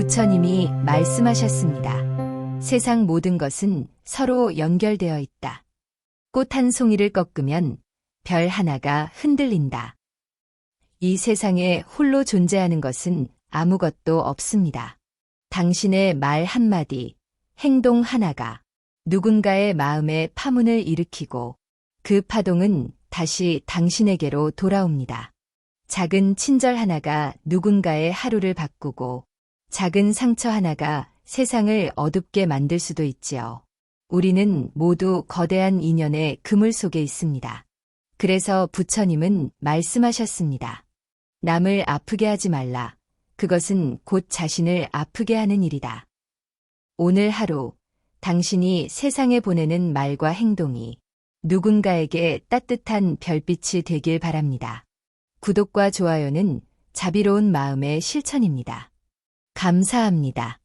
부처님이 말씀하셨습니다. 세상 모든 것은 서로 연결되어 있다. 꽃 한 송이를 꺾으면 별 하나가 흔들린다. 이 세상에 홀로 존재하는 것은 아무것도 없습니다. 당신의 말 한마디, 행동 하나가 누군가의 마음에 파문을 일으키고 그 파동은 다시 당신에게로 돌아옵니다. 작은 친절 하나가 누군가의 하루를 바꾸고 작은 상처 하나가 세상을 어둡게 만들 수도 있지요. 우리는 모두 거대한 인연의 그물 속에 있습니다. 그래서 부처님은 말씀하셨습니다. 남을 아프게 하지 말라. 그것은 곧 자신을 아프게 하는 일이다. 오늘 하루 당신이 세상에 보내는 말과 행동이 누군가에게 따뜻한 별빛이 되길 바랍니다. 구독과 좋아요는 자비로운 마음의 실천입니다. 감사합니다.